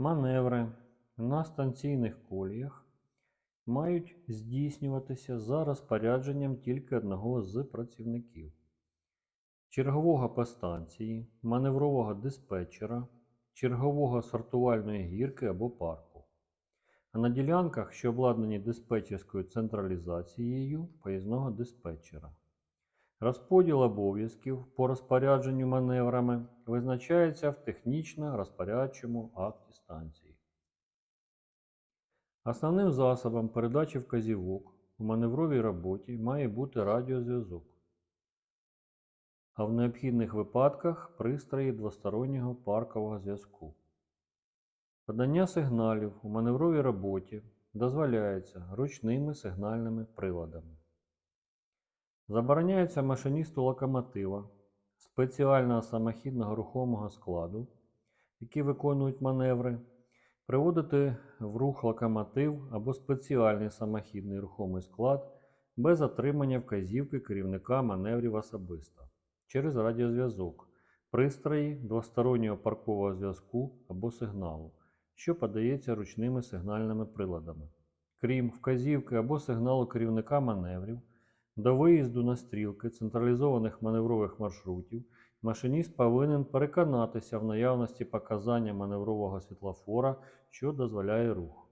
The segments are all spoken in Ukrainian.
Маневри на станційних коліях мають здійснюватися за розпорядженням тільки одного з працівників чергового по станції, маневрового диспетчера, чергового сортувальної гірки або парку. А на ділянках, що обладнані диспетчерською централізацією поїзного диспетчера. Розподіл обов'язків по розпорядженню маневрами визначається в технічно-розпорядчому акті станції. Основним засобом передачі вказівок у маневровій роботі має бути радіозв'язок, а в необхідних випадках пристрої двостороннього паркового зв'язку. Подання сигналів у маневровій роботі дозволяється ручними сигнальними приладами. Забороняється машиністу локомотива спеціального самохідного рухомого складу, які виконують маневри, приводити в рух локомотив або спеціальний самохідний рухомий склад без отримання вказівки керівника маневрів особисто через радіозв'язок, пристрої двостороннього паркового зв'язку або сигналу, що подається ручними сигнальними приладами. Крім вказівки або сигналу керівника маневрів, до виїзду на стрілки централізованих маневрових маршрутів машиніст повинен переконатися в наявності показання маневрового світлофора, що дозволяє рух.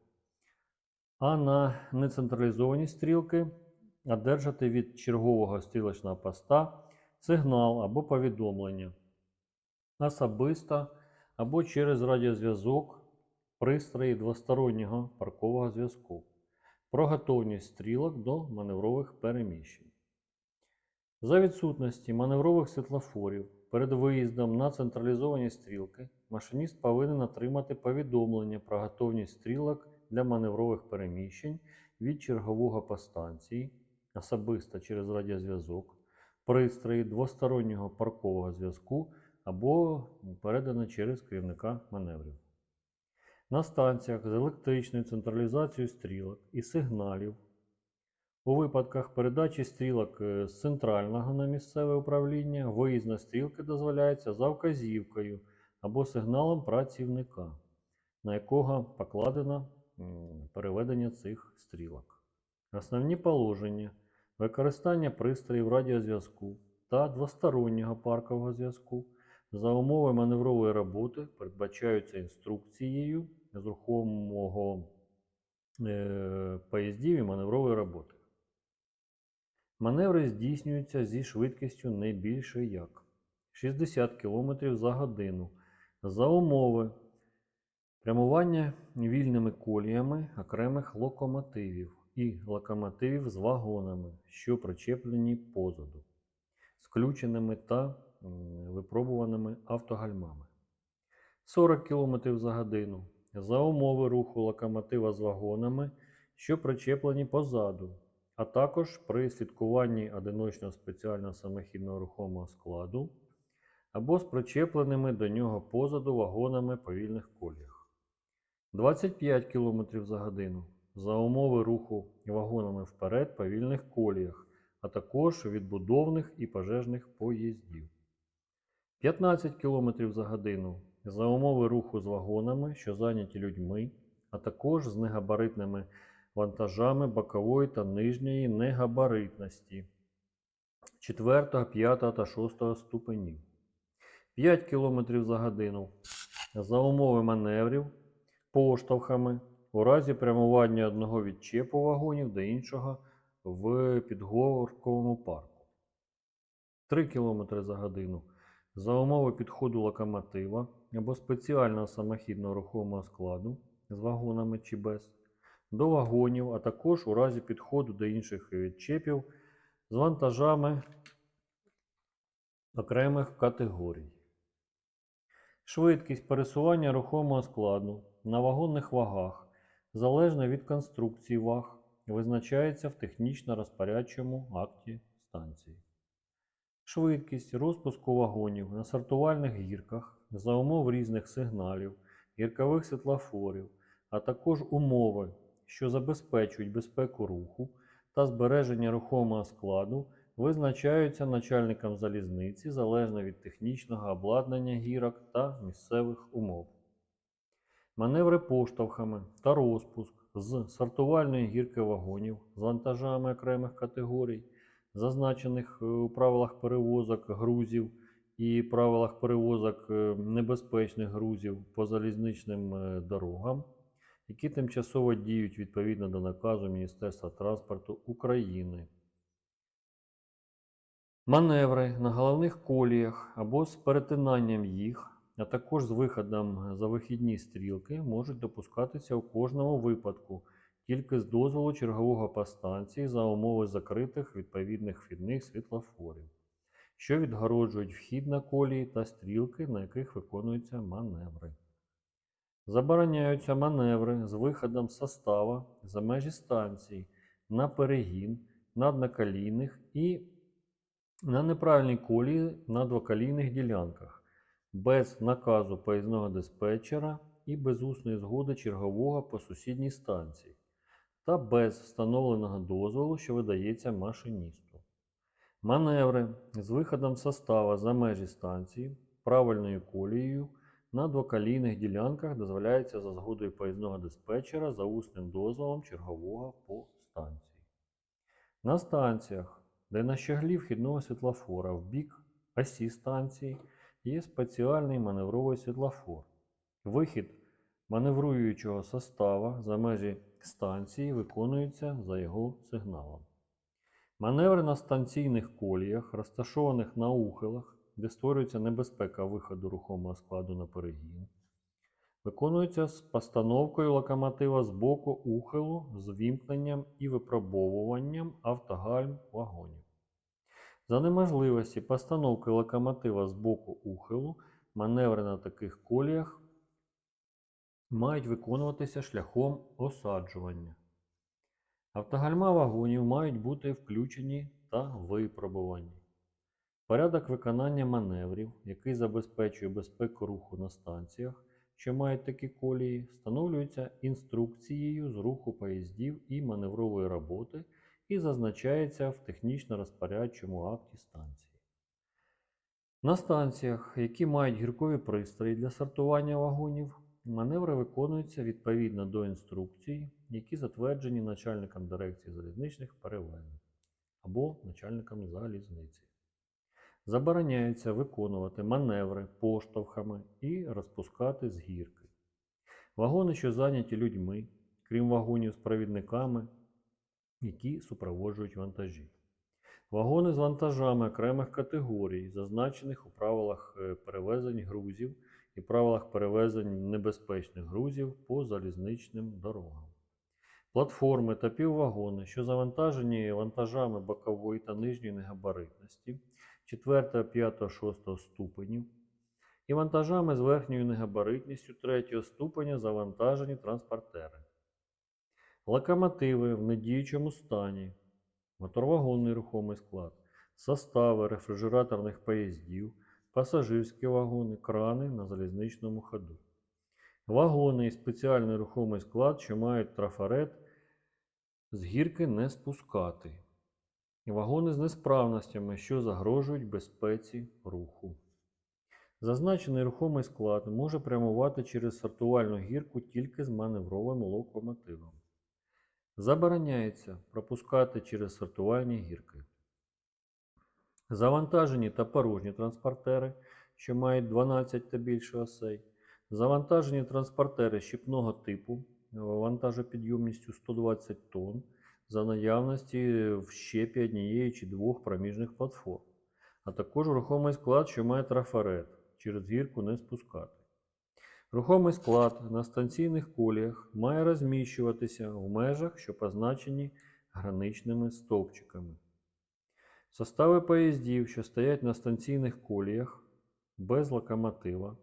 А на нецентралізовані стрілки одержати від чергового стрілочного поста сигнал або повідомлення особисто або через радіозв'язок пристрої двостороннього паркового зв'язку про готовність стрілок до маневрових переміщень. За відсутності маневрових світлофорів перед виїздом на централізовані стрілки машиніст повинен отримати повідомлення про готовність стрілок для маневрових переміщень від чергового по станції, особисто через радіозв'язок, пристрої двостороннього паркового зв'язку або передано через керівника маневрів. На станціях з електричною централізацією стрілок і сигналів у випадках передачі стрілок е, з центрального на місцеве управління виїзд на стрілки дозволяється за вказівкою або сигналом працівника, на якого покладено переведення цих стрілок. Основні положення використання пристроїв радіозв'язку та двостороннього паркового зв'язку за умови маневрової роботи передбачаються інструкцією з рухомого е, поїздів і маневрової роботи. Маневри здійснюються зі швидкістю не більше як 60 км за годину за умови прямування вільними коліями окремих локомотивів і локомотивів з вагонами, що причеплені позаду, з включеними та випробуваними автогальмами. 40 км за годину за умови руху локомотива з вагонами, що причеплені позаду, а також при слідкуванні одиночного спеціального самохідного рухомого складу або з причепленими до нього позаду вагонами по вільних коліях. 25 км за годину за умови руху вагонами вперед по вільних коліях, а також відбудовних і пожежних поїздів. 15 км за годину за умови руху з вагонами, що зайняті людьми, а також з негабаритними вантажами бокової та нижньої негабаритності 4, 5 та 6 ступенів. 5 км за годину за умови маневрів поштовхами у разі прямування одного відчепу вагонів до іншого в підгорковому парку. 3 км за годину за умови підходу локомотива або спеціального самохідного рухомого складу з вагонами чи без до вагонів, а також у разі підходу до інших відчепів з вантажами окремих категорій. Швидкість пересування рухомого складу на вагонних вагах залежно від конструкції ваг визначається в технічно-розпорядчому акті станції. Швидкість розпуску вагонів на сортувальних гірках за умов різних сигналів, гіркових світлофорів, а також умови, що забезпечують безпеку руху та збереження рухомого складу, визначаються начальником залізниці залежно від технічного обладнання гірок та місцевих умов. маневри поштовхами та розпуск з сортувальної гірки вагонів з вантажами окремих категорій, зазначених е, у правилах перевозок грузів і правилах перевозок е, небезпечних грузів по залізничним е, дорогам, які тимчасово діють відповідно до наказу Міністерства транспорту України. Маневри на головних коліях або з перетинанням їх, а також з виходом за вихідні стрілки можуть допускатися у кожному випадку тільки з дозволу чергового по станції за умови закритих відповідних вхідних світлофорів, що відгороджують вхід на колії та стрілки, на яких виконуються маневри. Забороняються маневри з виходом состава за межі станції на перегін, наднаколійних і на неправильній колії на двоколійних ділянках без наказу поїзного диспетчера і без усної згоди чергового по сусідній станції та без встановленого дозволу, що видається машиністу. Маневри з виходом состава за межі станції правильною колією на двоколійних ділянках дозволяється за згодою поїзного диспетчера за усним дозволом чергового по станції. На станціях, де на щаглі вхідного світлофора в бік осі станції є спеціальний маневровий світлофор. Вихід маневруючого состава за межі станції виконується за його сигналом. Маневри на станційних коліях, розташованих на ухилах, де створюється небезпека виходу рухомого складу на перегін, виконуються з постановкою локомотива з боку ухилу з вімкненням і випробовуванням автогальм вагонів. За неможливості постановки локомотива з боку ухилу, маневри на таких коліях мають виконуватися шляхом осаджування. Автогальма вагонів мають бути включені та випробувані. Порядок виконання маневрів, який забезпечує безпеку руху на станціях, що мають такі колії, встановлюється інструкцією з руху поїздів і маневрової роботи і зазначається в технічно-розпорядчому акті станції. На станціях, які мають гіркові пристрої для сортування вагонів, маневри виконуються відповідно до інструкцій, які затверджені начальником дирекції залізничних перевезень або начальником залізниці. Забороняється виконувати маневри поштовхами і розпускати з гірки. Вагони, що зайняті людьми, крім вагонів з провідниками, які супроводжують вантажі. Вагони з вантажами окремих категорій, зазначених у правилах е, перевезень грузів і правилах перевезень небезпечних грузів по залізничним дорогам. Платформи та піввагони, що завантажені вантажами бокової та нижньої негабаритності 4, 5, 6 ступенів і вантажами з верхньою негабаритністю 3 ступеня завантажені транспортери. Локомотиви в недіючому стані, моторвагонний рухомий склад, состави рефрижераторних поїздів, пасажирські вагони, крани на залізничному ходу. Вагони і спеціальний рухомий склад, що мають трафарет, з гірки не спускати. Вагони з несправностями, що загрожують безпеці руху. Зазначений рухомий склад може прямувати через сортувальну гірку тільки з маневровим локомотивом. Забороняється пропускати через сортувальні гірки. Завантажені та порожні транспортери, що мають 12 та більше осей. Завантажені транспортери щіпного типу вантажопідйомністю 120 тонн за наявності в щепі однієї чи двох проміжних платформ, а також рухомий склад, що має трафарет, через гірку не спускати. Рухомий склад на станційних коліях має розміщуватися в межах, що позначені граничними стовпчиками. Состави поїздів, що стоять на станційних коліях без локомотива,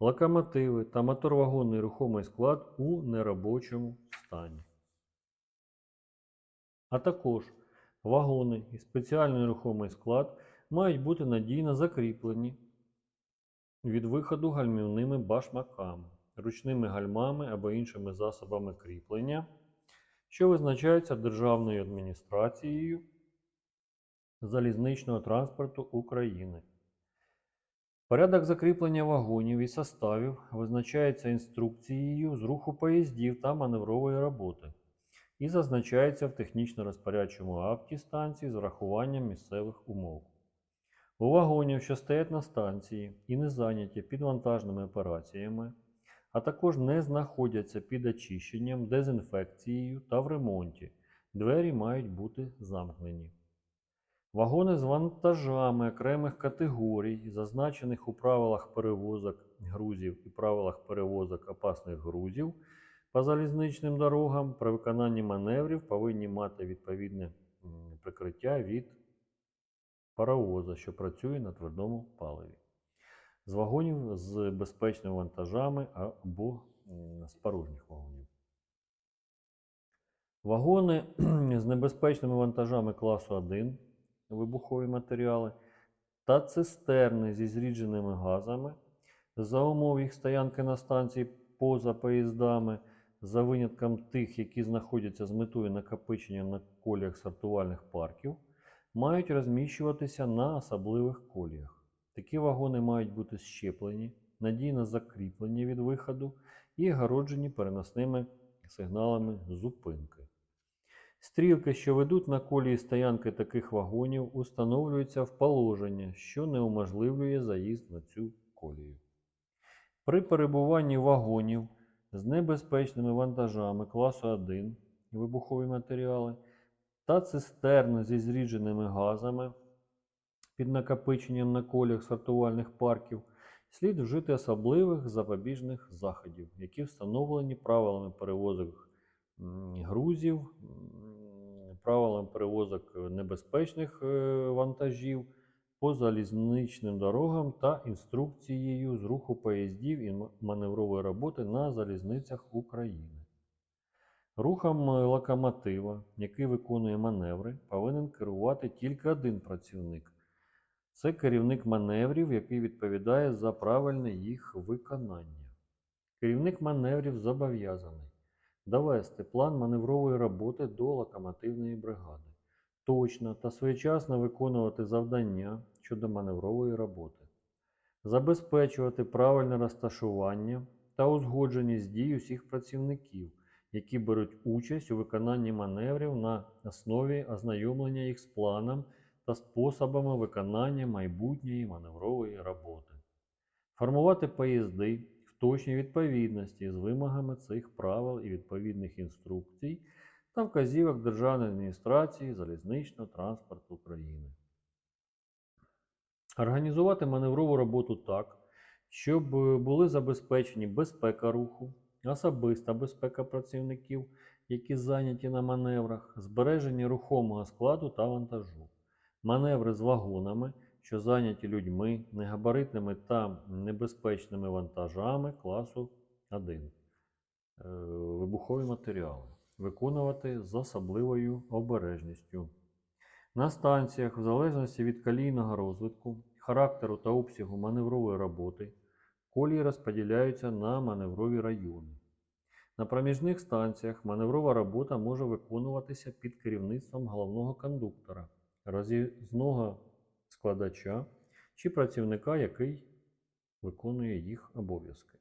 локомотиви та моторвагонний рухомий склад у неробочому стані. А також вагони і спеціальний рухомий склад мають бути надійно закріплені від виходу гальмівними башмаками, ручними гальмами або іншими засобами кріплення, що визначаються Державною адміністрацією залізничного транспорту України. Порядок закріплення вагонів і составів визначається інструкцією з руху поїздів та маневрової роботи і зазначається в технічно-розпорядчому акті станції з врахуванням місцевих умов. У вагонів, що стоять на станції і не зайняті підвантажними операціями, а також не знаходяться під очищенням, дезінфекцією та в ремонті, двері мають бути замкнені. Вагони з вантажами окремих категорій, зазначених у правилах перевозок грузів і правилах перевозок опасних грузів по залізничним дорогам при виконанні маневрів повинні мати відповідне прикриття від паровоза, що працює на твердому паливі. З вагонів з безпечними вантажами або з порожніх вагонів. Вагони з небезпечними вантажами класу 1 вибухові матеріали та цистерни зі зрідженими газами за умов їх стоянки на станції поза поїздами, за винятком тих, які знаходяться з метою накопичення на коліях сортувальних парків, мають розміщуватися на особливих коліях. Такі вагони мають бути щеплені, надійно закріплені від виходу і огороджені переносними сигналами зупинки. Стрілки, що ведуть на колії стоянки таких вагонів, установлюються в положення, що неуможливлює заїзд на цю колію. При перебуванні вагонів з небезпечними вантажами класу 1 вибухові матеріали та цистерни зі зрідженими газами під накопиченням на коліях сортувальних парків, слід вжити особливих запобіжних заходів, які встановлені правилами перевозок грузів, м, правилами перевозок небезпечних е, вантажів по залізничним дорогам та інструкцією з руху поїздів і маневрової роботи на залізницях України. Рухом е, локомотива, який виконує маневри, повинен керувати тільки один працівник. Це керівник маневрів, який відповідає за правильне їх виконання. Керівник маневрів зобов'язаний довести план маневрової роботи до локомотивної бригади, точно та своєчасно виконувати завдання щодо маневрової роботи, забезпечувати правильне розташування та узгодженість дій усіх працівників, які беруть участь у виконанні маневрів на основі ознайомлення їх з планом та способами виконання майбутньої маневрової роботи. Формувати поїзди точній відповідності з вимогами цих правил і відповідних інструкцій та вказівок Державної адміністрації залізничного транспорту України. Організувати маневрову роботу так, щоб були забезпечені безпека руху, особиста безпека працівників, які зайняті на маневрах, збереження рухомого складу та вантажу, маневри з вагонами, що зайняті людьми, негабаритними та небезпечними вантажами класу 1. Е, Вибухові матеріали. Виконувати з особливою обережністю. На станціях, в залежності від калійного розвитку, характеру та обсягу маневрової роботи, колії розподіляються на маневрові райони. На проміжних станціях маневрова робота може виконуватися під керівництвом головного кондуктора, роз'їзного складача чи працівника, який виконує їх обов'язки.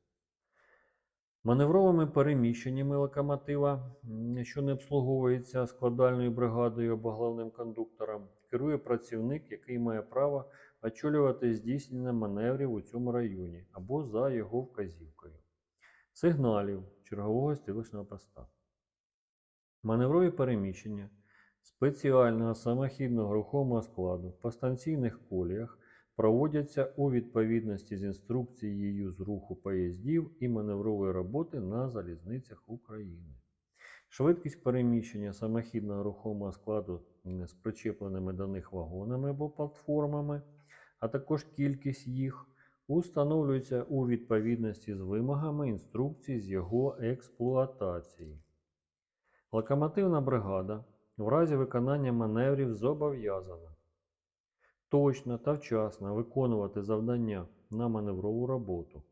Маневровими переміщеннями локомотива, що не обслуговується складальною бригадою або головним кондуктором, керує працівник, який має право очолювати здійснення маневрів у цьому районі або за його вказівкою. Сигналів чергового стрілочного поста. Маневрові переміщення спеціального самохідного рухомого складу по станційних коліях проводяться у відповідності з інструкцією з руху поїздів і маневрової роботи на залізницях України. Швидкість переміщення самохідного рухомого складу з причепленими до них вагонами або платформами, а також кількість їх установлюється у відповідності з вимогами інструкцій з його експлуатації. Локомотивна бригада в разі виконання маневрів зобов'язана точно та вчасно виконувати завдання на маневрову роботу,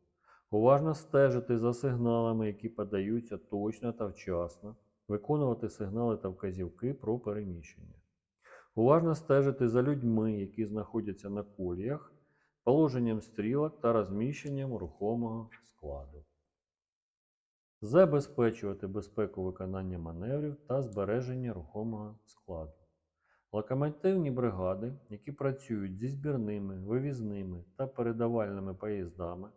уважно стежити за сигналами, які подаються точно та вчасно, виконувати сигнали та вказівки про переміщення, уважно стежити за людьми, які знаходяться на коліях, положенням стрілок та розміщенням рухомого складу. Забезпечувати безпеку виконання маневрів та збереження рухомого складу. Локомотивні бригади, які працюють зі збірними, вивізними та передавальними поїздами,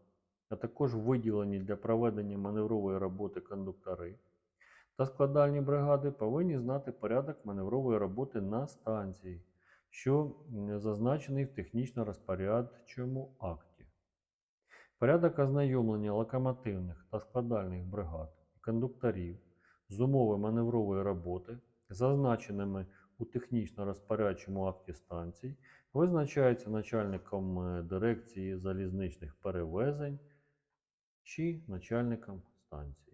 а також виділені для проведення маневрової роботи кондуктори та складальні бригади, повинні знати порядок маневрової роботи на станції, що зазначений в технічно-розпорядчому акті. Порядок ознайомлення локомотивних та складальних бригад і кондукторів з умови маневрової роботи, зазначеними у технічно-розпорядчому акті станцій, визначається начальником е, дирекції залізничних перевезень чи начальником станції.